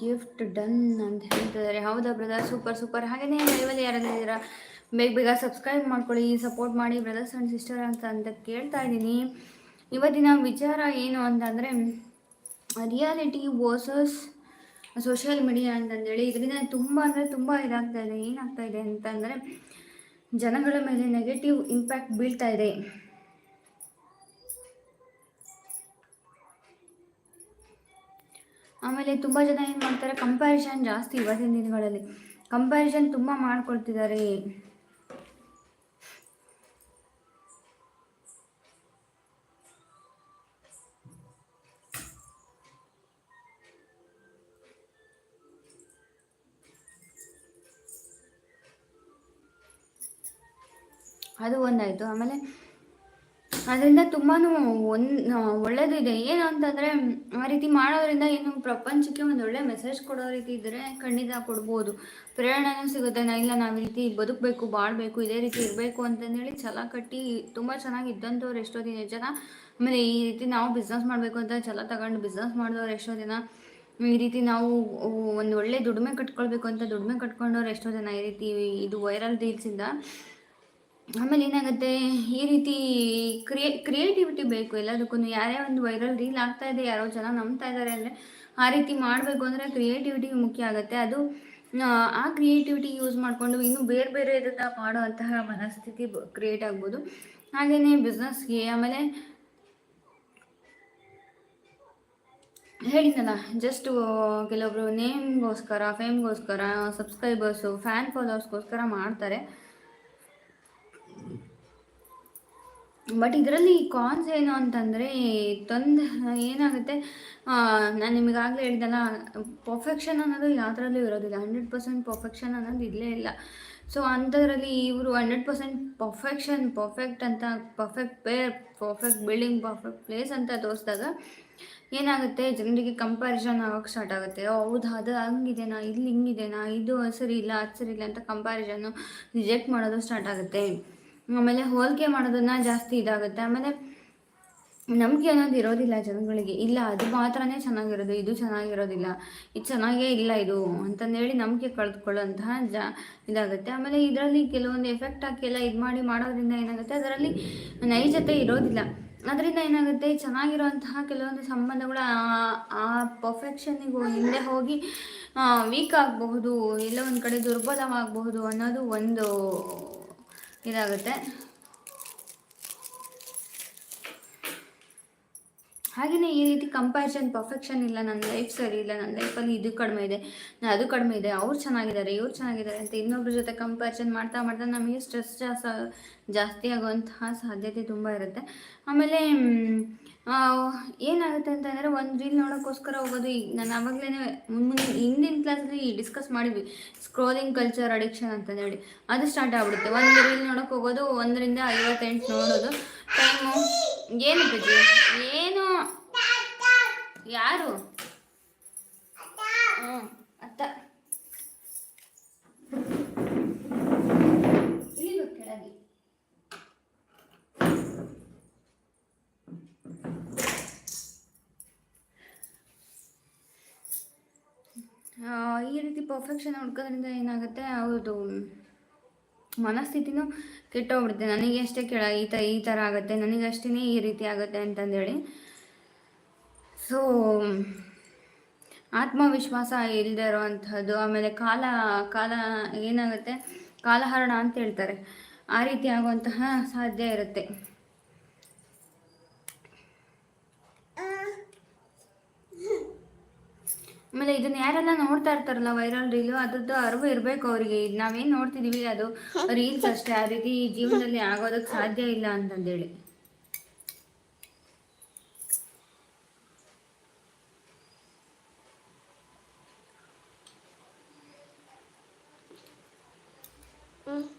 Gift done ಅಂತ ಹೇಳ್ತಿದ್ದಾರೆ ಹೌದಾ ಬ್ರದರ್ ಸೂಪರ್ ಸೂಪರ್ ಹಾಗೆಯೇ ಲೈವಲ್ಲಿ ಯಾರೆಲ್ಲ ಇದ್ದೀರಾ? ಬೇಗ ಬೇಗ ಸಬ್ಸ್ಕ್ರೈಬ್ ಮಾಡ್ಕೊಳ್ಳಿ ಸಪೋರ್ಟ್ ಮಾಡಿ ಬ್ರದರ್ಸ್ ಆ್ಯಂಡ್ ಸಿಸ್ಟರ್ ಅಂತ ಅಂತ ಕೇಳ್ತಾ ಇದ್ದೀನಿ. ಇವತ್ತಿನ ವಿಚಾರ ಏನು ಅಂತಂದರೆ ರಿಯಾಲಿಟಿ ವರ್ಸಸ್ ಸೋಷಿಯಲ್ ಮೀಡಿಯಾ ಅಂತಂದೇಳಿ. ಇದರಿಂದ ತುಂಬ ಅಂದರೆ ತುಂಬ ಇದಾಗ್ತಾ ಇದೆ. ಏನಾಗ್ತಾ ಇದೆ ಅಂತಂದರೆ, ಜನಗಳ ಮೇಲೆ ನೆಗೆಟಿವ್ ಇಂಪ್ಯಾಕ್ಟ್ ಬೀಳ್ತಾ ಇದೆ. ಆಮೇಲೆ ತುಂಬ ಜನ ಏನು ಮಾಡ್ತಾರೆ ಕಂಪ್ಯಾರಿಸನ್ ಜಾಸ್ತಿ ಇವತ್ತಿನ ದಿನಗಳಲ್ಲಿ. ಕಂಪ್ಯಾರಿಸನ್ ತುಂಬ ಮಾಡ್ಕೊಳ್ತಿದ್ದಾರೆ. ಅದು ಒಂದಾಯಿತು. ಆಮೇಲೆ ಅದರಿಂದ ತುಂಬಾ ಒಂದು ಒಳ್ಳೇದಿದೆ. ಏನು ಅಂತಂದರೆ, ಆ ರೀತಿ ಮಾಡೋದ್ರಿಂದ ಏನು ಪ್ರಪಂಚಕ್ಕೆ ಒಂದು ಒಳ್ಳೆ ಮೆಸೇಜ್ ಕೊಡೋ ರೀತಿ ಇದ್ದರೆ ಖಂಡಿತ ಕೊಡ್ಬೋದು. ಪ್ರೇರಣೆನೂ ಸಿಗುತ್ತೆ. ನಾ, ಇಲ್ಲ, ನಾವು ಈ ರೀತಿ ಬದುಕಬೇಕು, ಬಾಳಬೇಕು, ಇದೇ ರೀತಿ ಇರಬೇಕು ಅಂತಂದೇಳಿ ಛಲ ಕಟ್ಟಿ ತುಂಬ ಚೆನ್ನಾಗಿ ಇದ್ದಂಥವ್ರು ಎಷ್ಟೋ ದಿನ, ಜನ ಆಮೇಲೆ ಈ ರೀತಿ ನಾವು ಬಿಸ್ನೆಸ್ ಮಾಡಬೇಕು ಅಂತ ಛಲ ತಗೊಂಡು ಬಿಸ್ನೆಸ್ ಮಾಡಿದವ್ರು ಎಷ್ಟೋ ದಿನ ಈ ರೀತಿ ನಾವು ಒಂದು ಒಳ್ಳೆ ದುಡಿಮೆ ಕಟ್ಕೊಳ್ಬೇಕು ಅಂತ ದುಡಿಮೆ ಕಟ್ಕೊಂಡವ್ರು ಎಷ್ಟೋ ಜನ ಈ ರೀತಿ ಇದು ವೈರಲ್ ರೀಲ್ಸಿಂದ ಆಮೇಲೆ ಏನಾಗುತ್ತೆ, ಈ ರೀತಿ ಕ್ರಿಯೇ ಕ್ರಿಯೇಟಿವಿಟಿ ಬೇಕು ಎಲ್ಲದಕ್ಕೂ ಯಾರೇ ಒಂದು ವೈರಲ್ ರೀಲ್ ಆಗ್ತಾ ಇದೆ, ಯಾರೋ ಜನ ನಂಬ್ತಾ ಇದ್ದಾರೆ ಅಂದರೆ ಆ ರೀತಿ ಮಾಡಬೇಕು ಅಂದರೆ ಕ್ರಿಯೇಟಿವಿಟಿ ಮುಖ್ಯ ಆಗುತ್ತೆ. ಅದು, ಆ ಕ್ರಿಯೇಟಿವಿಟಿ ಯೂಸ್ ಮಾಡಿಕೊಂಡು ಇನ್ನೂ ಬೇರೆ ಬೇರೆ ಇದನ್ನು ಮಾಡುವಂತಹ ಮನಸ್ಥಿತಿ ಕ್ರಿಯೇಟ್ ಆಗ್ಬೋದು. ಹಾಗೆಯೇ ಬಿಸ್ನೆಸ್ಗೆ ಆಮೇಲೆ ಹೇಳಿದ್ನಲ್ಲ ಜಸ್ಟ್ ಕೆಲವೊಬ್ರು ನೇಮ್ಗೋಸ್ಕರ ಫೇಮ್ಗೋಸ್ಕರ ಸಬ್ಸ್ಕ್ರೈಬರ್ಸು ಫ್ಯಾನ್ ಫಾಲೋವರ್ಸ್ಗೋಸ್ಕರ ಮಾಡ್ತಾರೆ. ಬಟ್ ಇದರಲ್ಲಿ ಕಾನ್ಸ್ ಏನು ಅಂತಂದರೆ, ತೊಂದ, ಏನಾಗುತ್ತೆ? ನಾನು ನಿಮಗಾಗಲೇ ಹೇಳಿದಲ್ಲ ಪರ್ಫೆಕ್ಷನ್ ಅನ್ನೋದು ಯಾವುದರಲ್ಲೂ ಇರೋದಿಲ್ಲ. ಹಂಡ್ರೆಡ್ ಪರ್ಸೆಂಟ್ ಪರ್ಫೆಕ್ಷನ್ ಅನ್ನೋದು ಇಲ್ಲೇ ಇಲ್ಲ. ಸೊ ಅಂಥದ್ರಲ್ಲಿ ಇವರು ಹಂಡ್ರೆಡ್ ಪರ್ಸೆಂಟ್ ಪರ್ಫೆಕ್ಷನ್ ಪರ್ಫೆಕ್ಟ್ ಅಂತ perfect pair perfect building perfect place ಅಂತ ತೋರಿಸಿದಾಗ ಏನಾಗುತ್ತೆ? ಜನರಿಗೆ ಕಂಪ್ಯಾರಿಸನ್ ಆಗೋಕ್ಕೆ ಸ್ಟಾರ್ಟ್ ಆಗುತ್ತೆ. ಹೌದ್, ಅದು ಹಂಗಿದೆನಾ? ಇಲ್ಲಿ ಹಿಂಗಿದೆನಾ? ಇದು ಸರಿ ಇಲ್ಲ, ಅದು ಸರಿ ಇಲ್ಲ ಅಂತ ಕಂಪ್ಯಾರಿಸನ್ನು ರಿಜೆಕ್ಟ್ ಮಾಡೋದು ಸ್ಟಾರ್ಟ್ ಆಗುತ್ತೆ. ಆಮೇಲೆ ಹೋಲಿಕೆ ಮಾಡೋದನ್ನ ಜಾಸ್ತಿ ಇದಾಗುತ್ತೆ. ಆಮೇಲೆ ನಂಬಿಕೆ ಅನ್ನೋದು ಇರೋದಿಲ್ಲ ಜನಗಳಿಗೆ. ಇಲ್ಲ, ಅದು ಮಾತ್ರನೇ ಚೆನ್ನಾಗಿರೋದು, ಇದು ಚೆನ್ನಾಗಿರೋದಿಲ್ಲ, ಇದು ಚೆನ್ನಾಗೇ ಇಲ್ಲ ಇದು ಅಂತಂದೇಳಿ ನಂಬಿಕೆ ಕಳೆದುಕೊಳ್ಳುವಂತಹ ಜ ಇದಾಗುತ್ತೆ. ಆಮೇಲೆ ಇದರಲ್ಲಿ ಕೆಲವೊಂದು ಎಫೆಕ್ಟ್ ಹಾಕಿಲ್ಲ ಇದು ಮಾಡಿ ಮಾಡೋದ್ರಿಂದ ಏನಾಗುತ್ತೆ, ಅದರಲ್ಲಿ ನೈಜತೆ ಇರೋದಿಲ್ಲ. ಅದರಿಂದ ಏನಾಗುತ್ತೆ, ಚೆನ್ನಾಗಿರುವಂತಹ ಕೆಲವೊಂದು ಸಂಬಂಧಗಳು ಆ ಪರ್ಫೆಕ್ಷನಿಗೂ ಹಿಂದೆ ಹೋಗಿ ವೀಕ್ ಆಗಬಹುದು, ಎಲ್ಲ ಒಂದು ಕಡೆ ದುರ್ಬಲವಾಗಬಹುದು ಅನ್ನೋದು ಒಂದು ಇದಾಗುತ್ತೆ. ಹಾಗೆಯೇ ಈ ರೀತಿ ಕಂಪ್ಯಾರಿಸನ್ ಪರ್ಫೆಕ್ಷನ್ ಇಲ್ಲ ನನ್ನ ಲೈಫ್ ಸರಿ ಇಲ್ಲ ನನ್ನ ಲೈಫಲ್ಲಿ ಇದು ಕಡಿಮೆ ಇದೆ ನಾನು ಅದು ಕಡಿಮೆ ಇದೆ, ಅವ್ರು ಚೆನ್ನಾಗಿದ್ದಾರೆ, ಇವ್ರು ಚೆನ್ನಾಗಿದ್ದಾರೆ ಅಂತ ಇನ್ನೊಬ್ರ ಜೊತೆ ಕಂಪ್ಯಾರಿಸನ್ ಮಾಡ್ತಾ ಮಾಡ್ತಾ ನಮಗೆ ಸ್ಟ್ರೆಸ್ ಜಾಸ್, ಜಾಸ್ತಿ ಆಗುವಂತಹ ಸಾಧ್ಯತೆ ತುಂಬ ಇರುತ್ತೆ. ಆಮೇಲೆ ಏನಾಗುತ್ತೆ ಅಂತಂದರೆ ಒಂದು ರೀಲ್ ನೋಡೋಕ್ಕೋಸ್ಕರ ಹೋಗೋದು ಈಗ ನಾನು ಆವಾಗಲೇ ಮುಂದಿನ ಹಿಂದಿನ ಕ್ಲಾಸಲ್ಲಿ ಡಿಸ್ಕಸ್ ಮಾಡಿದ್ವಿ ಸ್ಕ್ರೋಲಿಂಗ್ ಕಲ್ಚರ್ ಅಡಿಕ್ಷನ್ ಅಂತಂದೇಳಿ ಅದು ಸ್ಟಾರ್ಟ್ ಆಗ್ಬಿಡುತ್ತೆ. ಒಂದು ರೀಲ್ ನೋಡೋಕೆ ಹೋಗೋದು, ಒಂದರಿಂದ ಐವತ್ತೆಂಟು ನೋಡೋದು ಟೈಮು ಏನು ಏನು ಯಾರು? ಹ್ಞೂ ಅತ್ತ. ಕೆಳಗೆ. ಈ ರೀತಿ ಪರ್ಫೆಕ್ಷನ್ ಹುಡ್ಕೋದ್ರಿಂದ ಏನಾಗುತ್ತೆ? ಅವ್ರದ್ದು ಮನಸ್ಥಿತಿನೂ ಕೆಟ್ಟೋಗ್ಬಿಡುತ್ತೆ. ನನಗೆ ಅಷ್ಟೇ ಕೆಳ ಈ ಥರ ಈ ಥರ ಆಗುತ್ತೆ. ನನಗಷ್ಟೇ ಈ ರೀತಿ ಆಗುತ್ತೆ ಅಂತಂದೇಳಿ ಸೊ, ಆತ್ಮವಿಶ್ವಾಸ ಇಲ್ಲದೆ ಇರೋವಂಥದ್ದು, ಆಮೇಲೆ ಕಾಲ ಕಾಲ ಏನಾಗುತ್ತೆ? ಕಾಲಹರಣ ಅಂತ ಹೇಳ್ತಾರೆ. ಆ ರೀತಿ ಆಗುವಂತಹ ಸಾಧ್ಯ ಇರುತ್ತೆ. ಆಮೇಲೆ ಇದನ್ನ ಯಾರೆಲ್ಲ ನೋಡ್ತಾ ಇರ್ತಾರಲ್ಲ ವೈರಲ್ ರೀಲು ಅದ್ರದ್ದು ಅರಿವು ಇರಬೇಕು ಅವರಿಗೆ. ನಾವೇನು ನೋಡ್ತಿದೀವಿ, ಅದು ರೀಲ್ಸ್ ಅಷ್ಟೇ. ಆ ರೀತಿ ಜೀವನದಲ್ಲಿ ಆಗೋದಕ್ಕೆ ಸಾಧ್ಯ ಇಲ್ಲ ಅಂತಂದೇಳಿ. Mm.